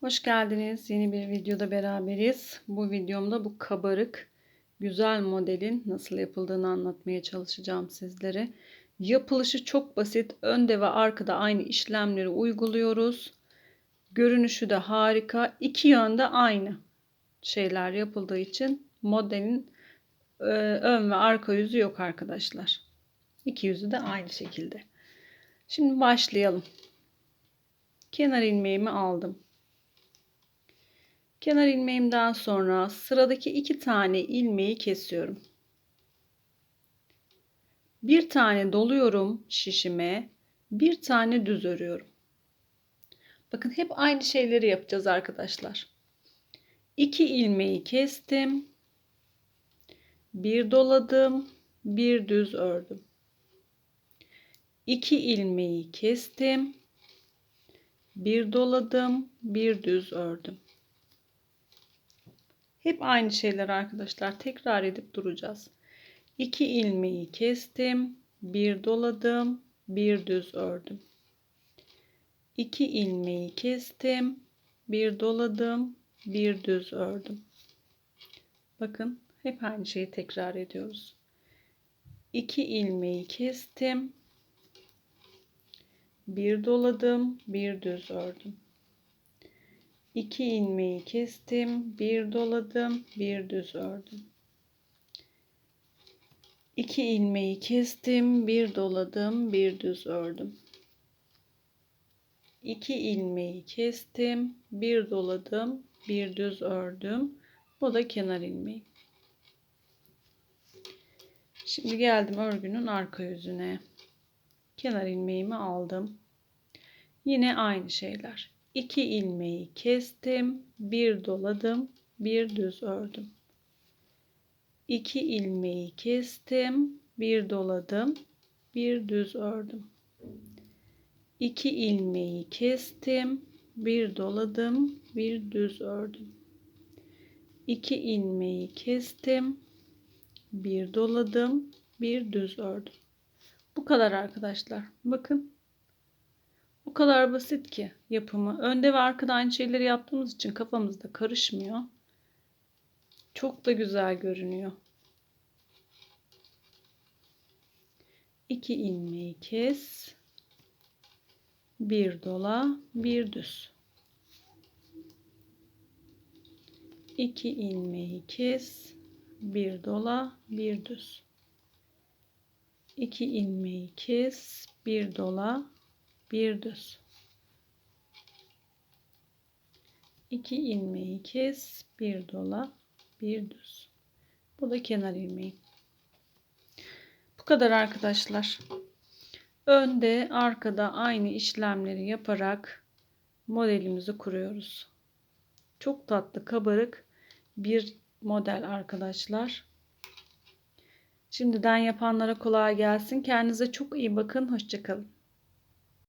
Hoş geldiniz. Yeni bir videoda beraberiz. Bu videomda bu kabarık güzel modelin nasıl yapıldığını anlatmaya çalışacağım sizlere. Yapılışı çok basit. Önde ve arkada aynı işlemleri uyguluyoruz. Görünüşü de harika. İki yönde aynı şeyler yapıldığı için modelin e, ön ve arka yüzü yok arkadaşlar. İki yüzü de aynı şekilde. Şimdi başlayalım. Kenar ilmeğimi aldım. Kenar ilmeğimden sonra sıradaki iki tane ilmeği kesiyorum. Bir tane doluyorum şişime, bir tane düz örüyorum. Bakın hep aynı şeyleri yapacağız arkadaşlar. İki ilmeği kestim. Bir doladım, bir düz ördüm. İki ilmeği kestim. Bir doladım, bir düz ördüm. Hep aynı şeyler arkadaşlar. Tekrar edip duracağız. 2 ilmeği kestim. Bir doladım. Bir düz ördüm. 2 ilmeği kestim. Bir doladım. Bir düz ördüm. Bakın hep aynı şeyi tekrar ediyoruz. 2 ilmeği kestim. Bir doladım. Bir düz ördüm. 2 ilmeği kestim, bir doladım, bir düz ördüm. 2 ilmeği kestim, bir doladım, bir düz ördüm. 2 ilmeği kestim, bir doladım, bir düz ördüm. Bu da kenar ilmeği. Şimdi geldim örgünün arka yüzüne. Kenar ilmeğimi aldım. Yine aynı şeyler. 2 ilmeği kestim, bir doladım, bir düz ördüm. 2 ilmeği kestim, bir doladım, bir düz ördüm. 2 ilmeği kestim, bir doladım, bir düz ördüm. 2 ilmeği kestim, bir doladım, bir düz ördüm. Bu kadar arkadaşlar. Bakın o kadar basit ki yapımı. Önde ve arkada aynı şeyleri yaptığımız için kafamızda karışmıyor. Çok da güzel görünüyor. İki ilmeği kes. Bir dola, bir düz. İki ilmeği kes. Bir dola, bir düz. İki ilmeği kes. Bir dola, bir düz. 2 ilmeği kes, bir dola, bir düz. Bu da kenar ilmeği. Bu kadar arkadaşlar. Önde, arkada aynı işlemleri yaparak modelimizi kuruyoruz. Çok tatlı, kabarık bir model arkadaşlar. Şimdiden yapanlara kolay gelsin. Kendinize çok iyi bakın. Hoşçakalın.